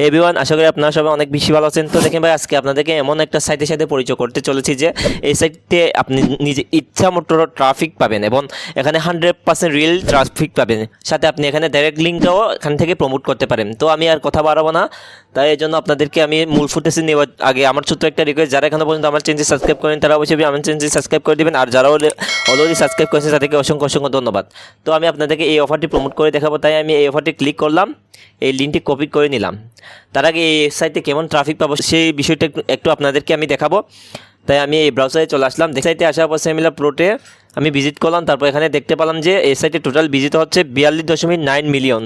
হে everyone আশা করি আপনারা সবাই অনেক বেশি ভালো আছেন। তো দেখেন ভাই, আজকে আপনাদেরকে এমন একটা সাইটের সাথে পরিচয় করতে চলেছি যে এই সাইটে আপনি নিজে ইচ্ছা মতো ট্রাফিক পাবেন এবং এখানে হান্ড্রেড পার্সেন্ট রিয়েল ট্রাফিক পাবেন। সাথে আপনি এখানে ডাইরেক্ট লিঙ্কটাও এখান থেকে প্রমোট করতে পারেন। তো আমি আর কথা বাড়াবো না। তাই এই জন্য আপনাদেরকে আমি মূল ফুটেজে নেওয়ার আগে আমার ছোট্ট একটা রিকোয়েস্ট যারা এখানে পর্যন্ত আমার চ্যানেলটি সাবস্ক্রাইব করেন, তারা অবশ্যই আমার চ্যানেলটি সাবস্ক্রাইব করে দেবেন। আর যারা অলরেডি সাবস্ক্রাইব করেছে তাদেরকে অসংখ্য অসংখ্য ধন্যবাদ। তো আমি আপনাদেরকে এই অফারটি প্রমোট করে দেখাবো। তাই আমি এই অফারটি ক্লিক করলাম। এই লিঙ্কটি কপি করে নিলাম। তার আগে এই ওয়েবসাইটে কেমন ট্রাফিক পাবো সেই বিষয়টা একটু- আপনাদেরকে আমি দেখাবো। তাই আমি এই ব্রাউজারে চলে আসলাম। সাইটে আসার পর সেমিলা প্রোটে আমি ভিজিট করলাম। তারপর এখানে দেখতে পেলাম যে এই সাইটে টোটাল ভিজিট হচ্ছে বিয়াল্লিশ দশমিক নাইন মিলিয়ন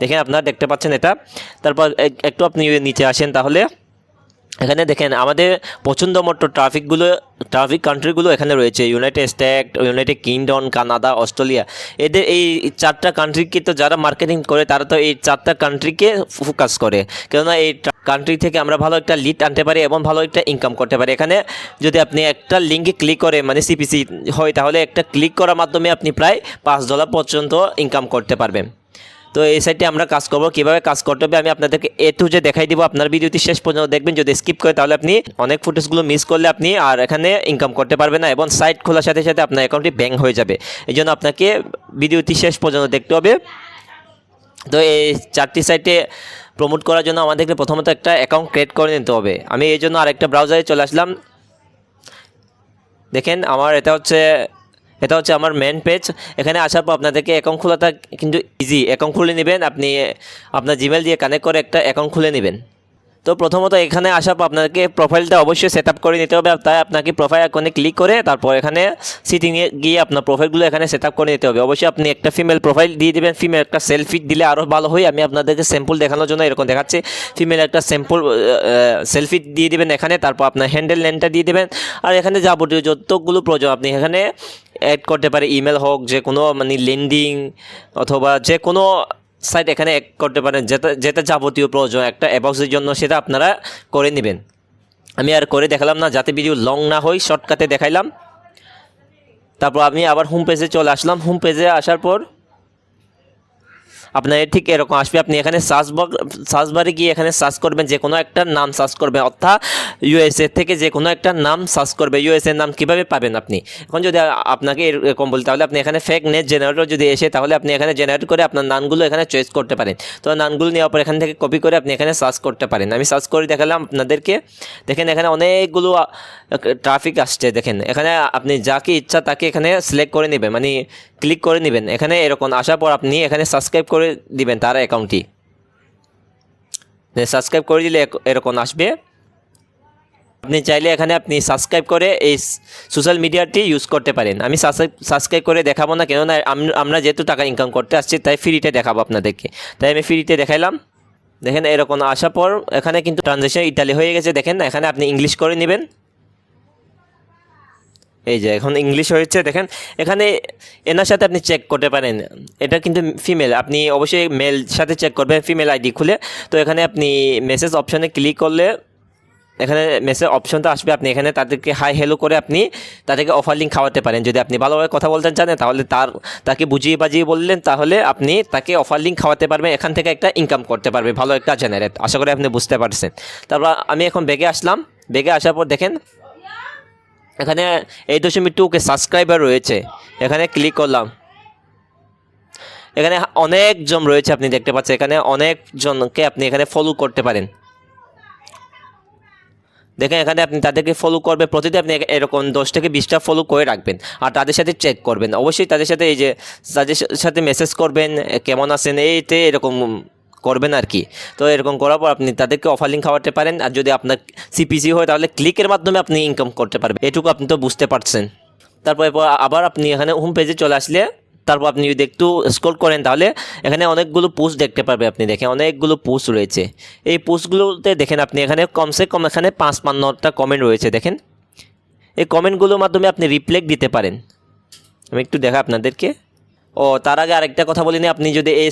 দেখেন আপনারা দেখতে পাচ্ছেন এটা। তারপর এক- একটু আপনি নিচে আসেন তাহলে এখানে দেখেন, আমাদের পছন্দ মতো ট্রাফিকগুলো ট্রাফিক কান্ট্রিগুলো এখানে রয়েছে। United State United Kingdom Canada Australia এদের এই চারটা কান্ট্রিকে তো যারা মার্কেটিং করে, তারা তো এই চারটা কান্ট্রিকে ফোকাস করে। কেননা এই কান্ট্রি থেকে আমরা ভালো একটা লিড আনতে পারি এবং ভালো একটা ইনকাম করতে পারি। এখানে যদি আপনি একটা লিঙ্কে ক্লিক করে মানে সিপিসি হয়, তাহলে একটা ক্লিক করার মাধ্যমে আপনি প্রায় পাঁচ ডলার পর্যন্ত ইনকাম করতে পারবেন। তো এই সাইটে আমরা কাজ করব। কীভাবে কাজ করতে হবে আমি আপনাদেরকে এ টু যে দেখাই দিব। আপনার ভিডিওটি শেষ পর্যন্ত দেখবেন। যদি স্কিপ করে তাহলে আপনি অনেক ফুটেজগুলো মিস করলে আপনি আর এখানে ইনকাম করতে পারবেন না এবং সাইট খোলার সাথে সাথে আপনার অ্যাকাউন্টটি ব্যাঙ্ক হয়ে যাবে। এই জন্য আপনাকে ভিডিওটি শেষ পর্যন্ত দেখতে হবে। তো এই চারটি সাইটে প্রমোট করার জন্য আমাদেরকে প্রথমত একটা অ্যাকাউন্ট ক্রিয়েট করে নিতে হবে। আমি এই জন্য আরেকটা ব্রাউজারে চলে আসলাম। দেখেন, আমার এটা হচ্ছে এটা হচ্ছে আমার মেন পেজ এখানে আসার পর আপনাদেরকে অ্যাকাউন্ট খোলাটা কিন্তু ইজি অ্যাকাউন্ট খুলে নেবেন, আপনি, আপনার জিমেল দিয়ে কানেক্ট করে একটা অ্যাকাউন্ট খুলে নেবেন। তো প্রথমত এখানে আসার পর আপনাকে প্রোফাইলটা অবশ্যই সেট করে নিতে হবে তাই আপনাকে প্রোফাইল আইকনে ক্লিক করে তারপর এখানে সিটিংয়ে গিয়ে আপনার প্রোফাইলগুলো এখানে সেট আপ করে নিতে হবে। অবশ্যই আপনি একটা ফিমেল প্রোফাইল দিয়ে দেবেন ফিমেল একটা সেলফি দিলে আরও ভালো হয়। আমি আপনাদেরকে স্যাম্পল দেখানোর জন্য এরকম দেখাচ্ছি। ফিমেল একটা স্যাম্পল সেলফি দিয়ে দেবেন এখানে, তারপর আপনার হ্যান্ডেল নেনটা দিয়ে দেবেন। আর এখানে যাবতীয় যতগুলো প্রয়োজন আপনি এখানে অ্যাড করতে পারে ইমেল হোক, যে কোনো মানে লেন্ডিং অথবা যে কোনো সাইট এখানে অ্যাড করতে পারেন, যেটা যেটা যাবতীয় প্রয়োজন, একটা অ্যাবক্সের জন্য সেটা আপনারা করে নেবেন। আমি আর করে দেখালাম না, যাতে ভিডিও লং না হয় শর্টকাটে দেখাইলাম। তারপর আমি আবার হোম পেজে চলে আসলাম। হোম পেজে আসার পর আপনার ঠিক এরকম আসবে। আপনি এখানে সার্চ সার্চ বারে গিয়ে এখানে সার্চ করবেন যে কোনো একটা নাম সার্চ করবেন, অর্থাৎ ইউএসএ থেকে যে কোনো একটা নাম সার্চ করবে ইউএসএ নাম কীভাবে পাবেন আপনি? এখন যদি আপনাকে এরকম বলি, তাহলে আপনি এখানে ফেক নেট জেনারেটর যদি এসে, তাহলে আপনি এখানে জেনারেট করে আপনার নামগুলো এখানে চয়েস করতে পারেন। তো নামগুলো নেওয়ার পর এখান থেকে কপি করে আপনি এখানে সার্চ করতে পারেন। আমি সার্চ করে দেখালাম আপনাদেরকে। দেখেন এখানে অনেকগুলো ট্রাফিক আসছে, দেখেন। এখানে আপনি যাকে ইচ্ছা তাকে এখানে সিলেক্ট করে নেবেন। মানে ক্লিক করে নেবেন। এখানে এরকম আসার পর আপনি এখানে সাবস্ক্রাইব করে দিবেন তার অ্যাকাউন্টটি সাবস্ক্রাইব করে দিলে এরকম আসবে। আপনি চাইলে এখানে আপনি সাবস্ক্রাইব করে এই সোশ্যাল মিডিয়াটি ইউজ করতে পারেন। আমি সাবস্ক্রাইব করে দেখাবো না, কেননা আম- আমরা যেহেতু টাকা ইনকাম করতে আসছি, তাই ফ্রিতে দেখাবো আপনাদেরকে। তাই আমি ফ্রিতে দেখাইলাম। দেখেন এরকম আসার পর এখানে কিন্তু ট্রানজ্যাকশন ইতালি হয়ে গেছে। দেখেন না এখানে আপনি ইংলিশ করে নেবেন। এই যে, এখন ইংলিশ হয়েছে, দেখেন। এখানে এনার সাথে আপনি চেক করতে পারেন। এটা কিন্তু ফিমেল আপনি অবশ্যই মেল সাথে চেক করবেন ফিমেল আইডি খুলে। তো এখানে আপনি মেসেজ অপশনে ক্লিক করলে এখানে মেসেজ অপশনটা আসবে। আপনি এখানে তাদেরকে হাই হ্যালো করে আপনি তাদেরকে অফার লিঙ্ক খাওয়াতে পারেন। যদি আপনি ভালোভাবে কথা বলতে জানেন তাহলে তার, তাকে বুঝিয়ে বাজিয়ে বললেন, তাহলে আপনি তাকে অফার লিঙ্ক খাওয়াতে পারবেন। এখান থেকে একটা ইনকাম করতে পারবে, ভালো একটা জেনারেট আশা করি আপনি বুঝতে পারছেন। তারপর আমি এখন বেগে আসলাম। বেগে আসার পর দেখেন এখানে এই দশমিক টুকে সাবস্ক্রাইবার রয়েছে। এখানে ক্লিক করলাম। এখানে অনেকজন রয়েছে আপনি দেখতে পাচ্ছেন। এখানে অনেকজনকে আপনি এখানে ফলো করতে পারেন। দেখেন, এখানে আপনি তাদেরকে ফলো করবে, প্রতিদিন আপনি এরকম দশ থেকে বিশটা ফলো করে রাখবেন। আর তাদের সাথে চেক করবেন। অবশ্যই তাদের সাথে এই যে, তাদের সাথে মেসেজ করবেন, কেমন আছেন, এইতে এরকম করবেন আর কি। তো এরকম করার পর আপনি তাদেরকে অফার লিঙ্ক খাওয়াতে পারেন। আর যদি আপনার সিপিসি হয়, তাহলে ক্লিকের মাধ্যমে আপনি ইনকাম করতে পারবেন। এটুকু আপনি তো বুঝতে পারছেন। তারপর আবার আপনি এখানে হোম পেজে চলে আসলে, তারপর আপনি যদি একটু স্ক্রল করেন, তাহলে এখানে অনেকগুলো পোস্ট দেখতে পারবে আপনি। দেখেন অনেকগুলো পোস্ট রয়েছে। এই পোস্টগুলোতে দেখেন আপনি এখানে কমসে কম এখানে পাঁচ পান্নটা কমেন্ট রয়েছে। দেখেন, এই কমেন্টগুলোর মাধ্যমে আপনি রিপ্লেক দিতে পারেন। আমি একটু দেখা আপনাদেরকে। ও, তার আগে আরেকটা কথা বলিনি আপনি যদি এই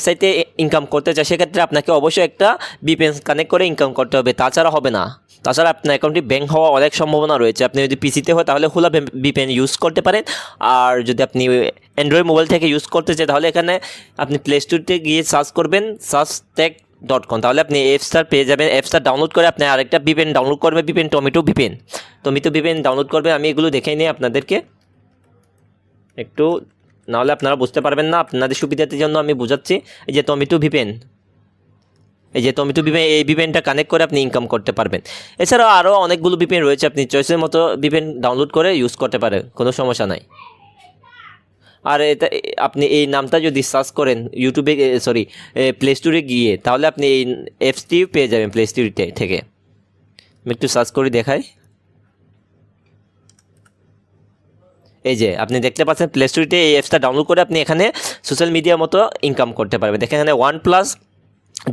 ইনকাম করতে চান, সেক্ষেত্রে আপনাকে অবশ্যই একটা বিপেন কানেক্ট করে ইনকাম করতে হবে। তাছাড়া হবে না। তাছাড়া আপনার অ্যাকাউন্টটি ব্যাঙ্ক হওয়া অনেক সম্ভাবনা রয়েছে। আপনি যদি পিসিতে হয়, তাহলে হুলা বিপেন ইউজ করতে পারেন। আর যদি আপনি অ্যান্ড্রয়েড মোবাইল থেকে ইউজ করতে চান, তাহলে এখানে আপনি প্লে স্টোরতে গিয়ে সার্চ করবেন সার্চ ট্যাগ ডট কম তাহলে আপনি অ্যাপসটার পেয়ে যাবেন। অ্যাপসটা ডাউনলোড করে আপনি আরেকটা ভিপেন ডাউনলোড করবেন VPN Tomato VPN Tomato VPN download করবেন আমি এগুলো দেখে নিই আপনাদেরকে একটু নাহলে আপনারা বুঝতে পারবেন না। আপনাদের সুবিধার জন্য আমি বোঝাচ্ছি। এই যে টমেটো ভিপেন এই যে টমেটো ভিপেন এই ভিপেনটা কানেক্ট করে আপনি ইনকাম করতে পারবেন। এছাড়াও আরও অনেকগুলো ভিপেন রয়েছে। আপনি চয়েসের মতো ভিপেন ডাউনলোড করে ইউজ করতে পারেন। কোনো সমস্যা নাই। আর এটা, আপনি এই নামটা যদি সার্চ করেন ইউটিউবে সরি প্লে স্টোরে গিয়ে, তাহলে আপনি এই অ্যাপসটি পেয়ে যাবেন প্লে স্টোর থেকে। আমি একটু সার্চ করে দেখাই। এই যে, আপনি দেখতে পাচ্ছেন প্লে স্টোরিতে এই অ্যাপসটা ডাউনলোড করে আপনি এখানে সোশ্যাল মিডিয়ার মতো ইনকাম করতে পারবেন। দেখেন এখানে ওয়ান প্লাস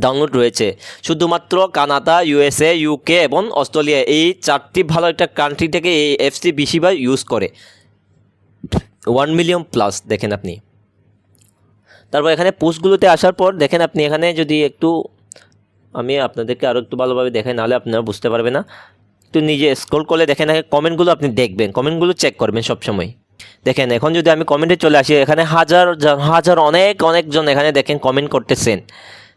ডাউনলোড রয়েছে। শুধুমাত্র কানাডা ইউএসএ ইউকে এবং অস্ট্রেলিয়া এই চারটি ভালো একটা কান্ট্রি থেকে এই অ্যাপসটি বেশিরভাগ ইউজ করে। ওয়ান মিলিয়ন প্লাস দেখেন আপনি। তারপর এখানে পোস্টগুলোতে আসার পর দেখেন আপনি এখানে যদি একটু আমি আপনাদেরকে আরও একটু ভালোভাবে দেখাই, নাহলে আপনারা বুঝতে পারবে না। একটু নিজে স্ক্রল করলে দেখেন কমেন্টগুলো আপনি দেখবেন। কমেন্টগুলো চেক করবেন সবসময়। দেখেন, এখন যদি আমি কমেন্টে চলে আসি, এখানে হাজার হাজার অনেক অনেকজন এখানে দেখেন কমেন্ট করতেছেন।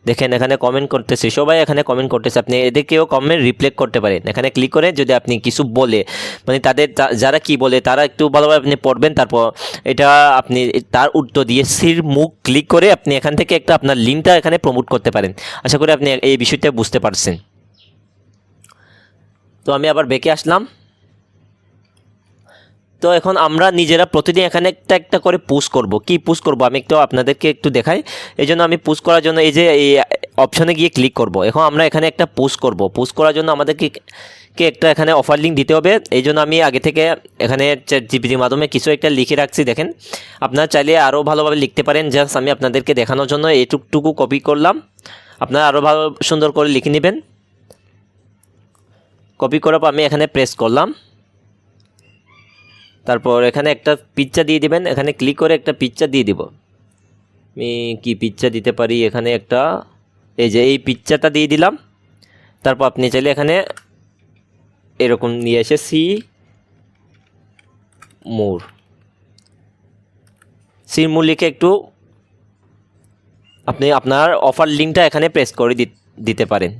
দেখেন, এখানে কমেন্ট করতেছে, সবাই এখানে কমেন্ট করতেছে। আপনি এদেরকেও কমেন্ট রিপ্লেক্ট করতে পারেন। এখানে ক্লিক করে যদি আপনি কিছু বলে মানে তাদের যারা কি বলে, তারা একটু ভালোভাবে আপনি পড়বেন, তারপর এটা আপনি তার উত্তর দিয়ে সির মুখ ক্লিক করে আপনি এখান থেকে একটা আপনার লিঙ্কটা এখানে প্রমোট করতে পারেন। আশা করি আপনি এই বিষয়টা বুঝতে পারছেন। তো আমি আবার বেঁকে আসলাম। তো এখন আমরা নিজেরা প্রতিদিন এখানে একটা একটা করে পুশ করব। কি পুশ করব? আমি একটু আপনাদেরকে একটু দেখাই। এই জন্য আমি পুশ করার জন্য এই যে, এই অপশনে গিয়ে ক্লিক করব। এখন আমরা এখানে একটা পুশ করব। পুশ করার জন্য আমাদেরকে কে একটা এখানে অফার লিঙ্ক দিতে হবে। এই জন্য আমি আগে থেকে এখানে জিপিটির মাধ্যমে কিছু একটা লিখে রাখছি, দেখেন। আপনারা চাইলে আরও ভালোভাবে লিখতে পারেন। জাস্ট আমি আপনাদেরকে দেখানোর জন্য এইটুকটুকু কপি করলাম। আপনারা আরও ভালো সুন্দর করে লিখে নেবেন। কপি করার পর আমি এখানে প্রেস করলাম। তারপর এখানে একটা পিকচার দিয়ে দিবেন। এখানে ক্লিক করে একটা পিকচার দিয়ে দিব। আমি কি পিকচার দিতে পারি? এখানে একটা, এই যে এই পিকচারটা দিয়ে দিলাম। তারপর আপনি চাইলে এখানে এরকম নিয়ে এসে সি মোর সি মোর লিখে একটু আপনি আপনার অফার লিঙ্কটা এখানে প্রেস করে দিতে পারেন।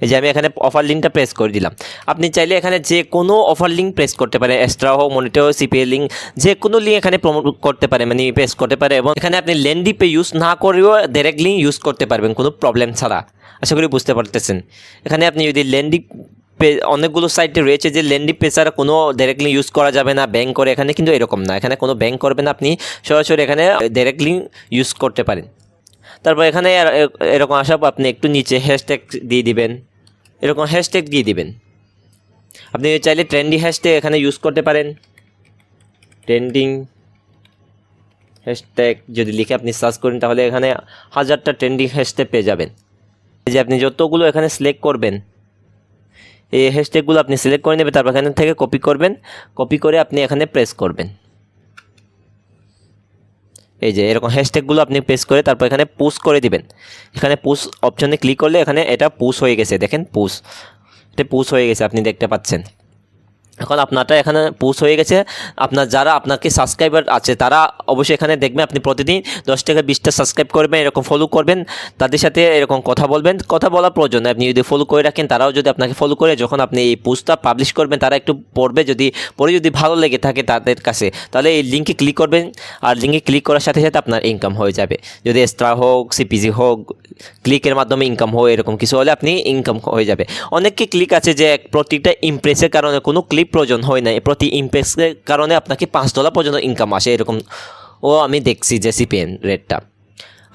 এই যে আমি এখানে অফার লিঙ্কটা প্রেস করে দিলাম। আপনি চাইলে এখানে যে কোনো অফার লিঙ্ক প্রেস করতে পারেন এক্সট্রা হোক মনিটর হোক সিপিএ লিঙ্ক যে কোনো লিঙ্ক এখানে প্রমোট করতে পারে মানে প্রেস করতে পারে এবং এখানে আপনি লেন্ডি পে ইউজ না করেও ডাইরেক্ট লিঙ্ক ইউজ করতে পারবেন, কোনো প্রবলেম ছাড়া। আশা করি বুঝতে পারতেছেন। এখানে আপনি যদি লেন্ডি পে অনেকগুলো সাইটে রয়েছে যে লেন্ডি পে ছাড়া কোনো ডাইরেক্টলি ইউজ করা যাবে না ব্যাঙ্ক করে, এখানে কিন্তু এরকম না। এখানে কোনো ব্যাঙ্ক করবে না, আপনি সরাসরি এখানে ডাইরেক্টলি ইউজ করতে পারেন। তারপর এখানে এর- এর- এরকম আসার আপনি একটু নিচে হ্যাশট্যাগ দিয়ে দিবেন। এরকম হ্যাশট্যাগ দিয়ে দিবেন। আপনি চাইলে ট্রেন্ডি হ্যাশট্যাগ এখানে ইউজ করতে পারেন। ট্রেন্ডিং হ্যাশট্যাগ যদি লিখে আপনি সার্চ করেন, তাহলে এখানে হাজারটা ট্রেন্ডিং হ্যাশট্যাগ পেয়ে যাবেন। এই যে আপনি যতগুলো এখানে সিলেক্ট করবেন, এই হ্যাশট্যাগুলো আপনি সিলেক্ট করে নেবেন, তারপর এখান থেকে কপি করবেন। কপি করে আপনি এখানে প্রেস করবেন। এই যে এরকম হ্যাশট্যাগুলো আপনি পেস করে তারপর এখানে পুশ করে দিবেন। এখানে পুশ অপশনে ক্লিক করলে এখানে এটা পুশ হয়ে গেছে, দেখেন পুশ এটা পুশ হয়ে গেছে, আপনি দেখতে পাচ্ছেন। এখন আপনারটা এখানে পুশ হয়ে গেছে। আপনার যারা আপনাকে সাবস্ক্রাইবার আছে, তারা অবশ্যই এখানে দেখবেন, আপনি প্রতিদিন দশ থেকে বিশটা সাবস্ক্রাইব করবেন, এরকম ফলো করবেন। তাদের সাথে এরকম কথা বলবেন, কথা বলার প্রয়োজন আপনি যদি ফলো করে রাখেন, তারাও যদি আপনাকে ফলো করে, যখন আপনি এই পোস্টটা পাবলিশ করবেন, তারা একটু পড়বে, যদি, পড়ে যদি ভালো লেগে থাকে তাদের কাছে, তাহলে এই লিঙ্কে ক্লিক করবেন। আর লিঙ্কে ক্লিক করার সাথে সাথে আপনার ইনকাম হয়ে যাবে। যদি এক্সট্রা হোক সিপিজি হোক ক্লিকের মাধ্যমে ইনকাম হয়, এরকম কিছু হলে আপনি ইনকাম হয়ে যাবে। অনেককে ক্লিক আছে যে প্রতিটা ইমপ্রেসের কারণে কোনো ক্লিক প্রয়োজন হয় না, প্রতি ইমপ্রেসের কারণে আপনাকে পাঁচ ডলার পর্যন্ত ইনকাম আসে, এরকম। ও, আমি দেখছি যে সিপিএন রেটটা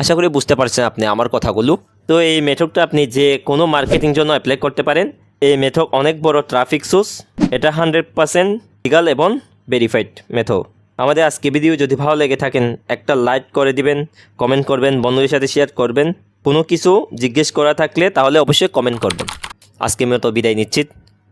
আশা করি বুঝতে পারছেন আপনি আমার কথাগুলো। তো এই মেথডটা আপনি যে কোনো মার্কেটিং জন্য অ্যাপ্লাই করতে পারেন। এই মেথড অনেক বড় ট্রাফিক সোর্স এটা হান্ড্রেড পার্সেন্ট লিগাল এবং ভেরিফাইড মেথড আমাদের আজকে ভিডিও যদি ভালো লেগে থাকেন, একটা লাইক করে দিবেন কমেন্ট করবেন, বন্ধুদের সাথে শেয়ার করবেন। কোনো কিছু জিজ্ঞেস করা থাকলে তাহলে অবশ্যই কমেন্ট করবেন। আজকে মতো বিদায় নিচ্ছি।